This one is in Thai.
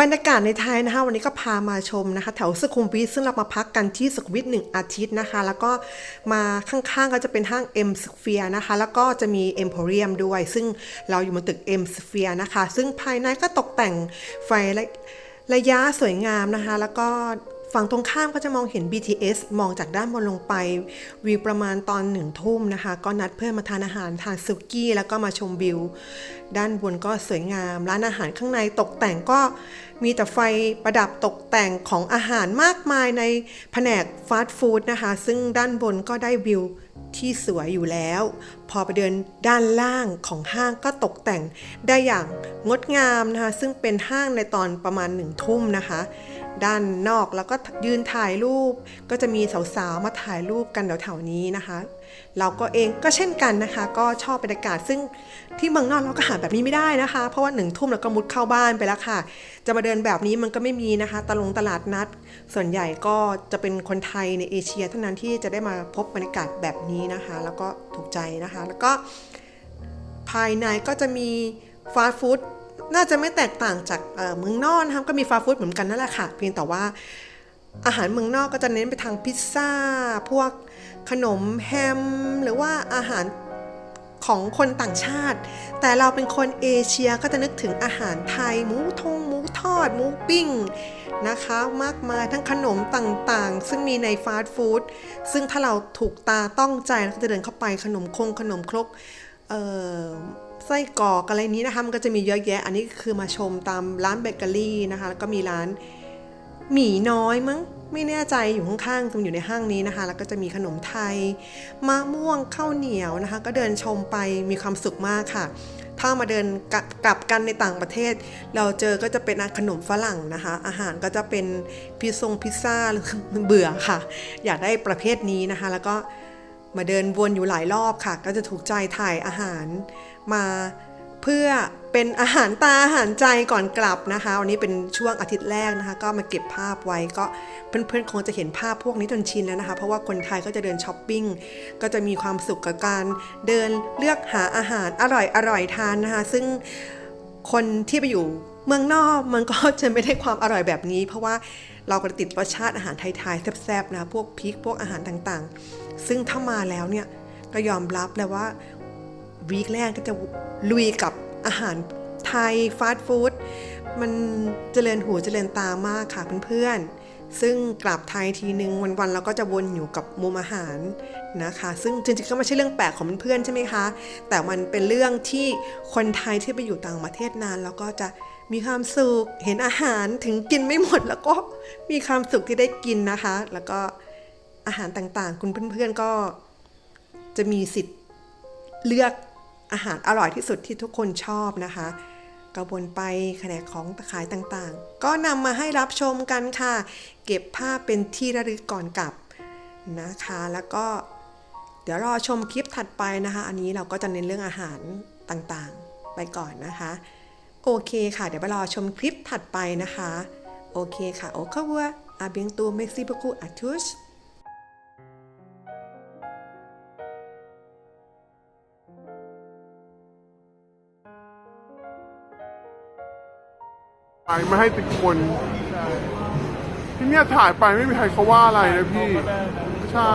บรรยากาศในไทยนะคะ วันนี้ก็พามาชมนะคะแถวสุขุมวิทซึ่งเรามาพักกันที่สุขุมวิทหนึ่งอาทิตย์นะคะ แล้วก็มาข้างๆก็จะเป็นห้าง M Sphere นะคะ แล้วก็จะมี Emporium ด้วย ซึ่งเราอยู่บนตึก M Sphere นะคะ ซึ่งภายในก็ตกแต่งไฟและระยะสวยงามนะคะ แล้วก็ ฝั่งตรงข้ามก็จะมองเห็น BTS มองจากด้านบนลงไป วิวประมาณตอนหนึ่งทุ่มนะคะ ก็นัดเพื่อนมาทานอาหารทานซุกี้ แล้วก็มาชมวิว ด้านบนก็สวยงาม ร้านอาหารข้างในตกแต่งก็มีแต่ไฟประดับตกแต่งของอาหารมากมายในแผนกฟาสต์ฟู้ดนะคะ ซึ่งด้านบนก็ได้วิวที่สวยอยู่แล้ว พอไปเดินด้านล่างของห้างก็ตกแต่งได้อย่างงดงามนะคะ ซึ่งเป็นห้างในตอนประมาณหนึ่งทุ่มนะคะ ด้านนอกแล้วก็ยืนถ่ายรูป ก็จะมีสาวๆมาถ่ายรูปกันแถวๆนี้นะคะ เราก็เองก็เช่นกันนะคะ ก็ชอบบรรยากาศซึ่งที่เมืองนอกเราก็หาแบบนี้ไม่ได้นะคะ เพราะว่าหนึ่งทุ่มเราก็มุดเข้าบ้านไปแล้วค่ะ จะมาเดินแบบนี้มันก็ไม่มีนะคะตลงตลาดนัด ส่วนใหญ่ก็จะเป็นคนไทยในเอเชีย เท่านั้นที่จะได้มาพบบรรยากาศแบบนี้นะคะ แล้วก็ถูกใจนะคะ แล้วก็ภายในก็จะมีฟาสต์ฟู้ด น่าจะไม่แตกต่างจากเมืองนอกนะคะก็มีฟาสต์ฟู้ดเหมือนกันนั่นแหละค่ะ เพียงแต่ว่าอาหารเมืองนอกก็จะเน้นไปทางพิซซ่า พวกขนมแฮม หรือว่าอาหารของคนต่างชาติ แต่เราเป็นคนเอเชียก็จะนึกถึงอาหารไทย หมูทงหมูทอด หมูปิ้งนะคะ มากมายทั้งขนมต่างๆ ซึ่งมีในฟาสต์ฟู้ดซึ่งถ้าเราถูกตาต้องใจเราก็จะเดินเข้าไปขนมคงขนมครกเอ่อ ไส้กรอกอะไรนี้นะคะมันก็จะมีเยอะแยะ อันนี้คือมาชมตามร้านเบเกอรี่นะคะ แล้วก็มีร้านหมี่น้อยมั้งไม่แน่ใจอยู่ข้างๆตรงอยู่ในห้างนี้นะคะ แล้วก็จะมีขนมไทยมะม่วงข้าวเหนียวนะคะ ก็เดินชมไปมีความสุขมากค่ะ ถ้ามาเดินกลับกลับกันในต่างประเทศ เราเจอก็จะเป็นขนมฝรั่งนะคะ อาหารก็จะเป็นพิซซงพิซซ่าเบื่อค่ะ อยากได้ประเภทนี้นะคะ แล้วก็ มาเดินวนอยู่หลายรอบค่ะ ก็จะถูกใจถ่ายอาหาร มาเพื่อเป็นอาหารตาอาหารใจก่อนกลับนะคะ วันนี้เป็นช่วงอาทิตย์แรกนะคะ ก็มาเก็บภาพไว้ก็เพื่อนๆคงจะเห็นภาพพวกนี้จนชินแล้วนะคะ เพราะว่าคนไทยก็จะเดินช้อปปิ้งก็จะมีความสุขกับการเดินเลือกหาอาหารอร่อยอร่อยทานนะคะ ซึ่งคนที่ไปอยู่เมืองนอกมันก็จะไม่ได้ความอร่อยแบบนี้ เพราะว่า เราก็ติดรสชาติอาหารไทยๆแซ่บๆนะพวกพริกพวกอาหารต่างๆ ซึ่งถ้ามาแล้วเนี่ยก็ยอมรับเลยว่าวีคแรกก็จะลุยกับอาหารไทยฟาสต์ฟู้ดมันเจริญหูเจริญตามากค่ะเพื่อนๆ ซึ่งกลับไทยทีนึงวันๆเราก็จะวนอยู่กับมุมอาหารนะคะ ซึ่งจริงๆก็ไม่ใช่เรื่องแปลกของเพื่อนๆใช่ไหมคะ แต่มันเป็นเรื่องที่คนไทยที่ไปอยู่ต่างประเทศนานแล้วก็จะ มีความสุขเห็นอาหารถึงกินไม่หมดแล้วก็มีความสุขที่ได้กินนะคะ แล้วก็อาหารต่างๆ คุณเพื่อนๆก็จะมีสิทธิ์เลือกอาหารอร่อยที่สุดที่ทุกคนชอบนะคะ กระบวนไปแขนของตะขายต่างๆ ก็นำมาให้รับชมกันค่ะ เก็บภาพเป็นที่ระลึกก่อนกลับนะคะ แล้วก็เดี๋ยวรอชมคลิปถัดไปนะคะ อันนี้เราก็จะเน้นเรื่องอาหารต่างๆ ไปก่อนนะคะ โอเคค่ะ เดี๋ยวไปรอชมคลิปถัดไปนะคะ โอเคค่ะ โอเควัวอาเบียงตัวเม็กซิโบกูอาทุชถ่ไม่ให้ติดคนที่เนี่ยถ่ายไปไม่มีใครเขาว่าอะไรนะพี่ ใช่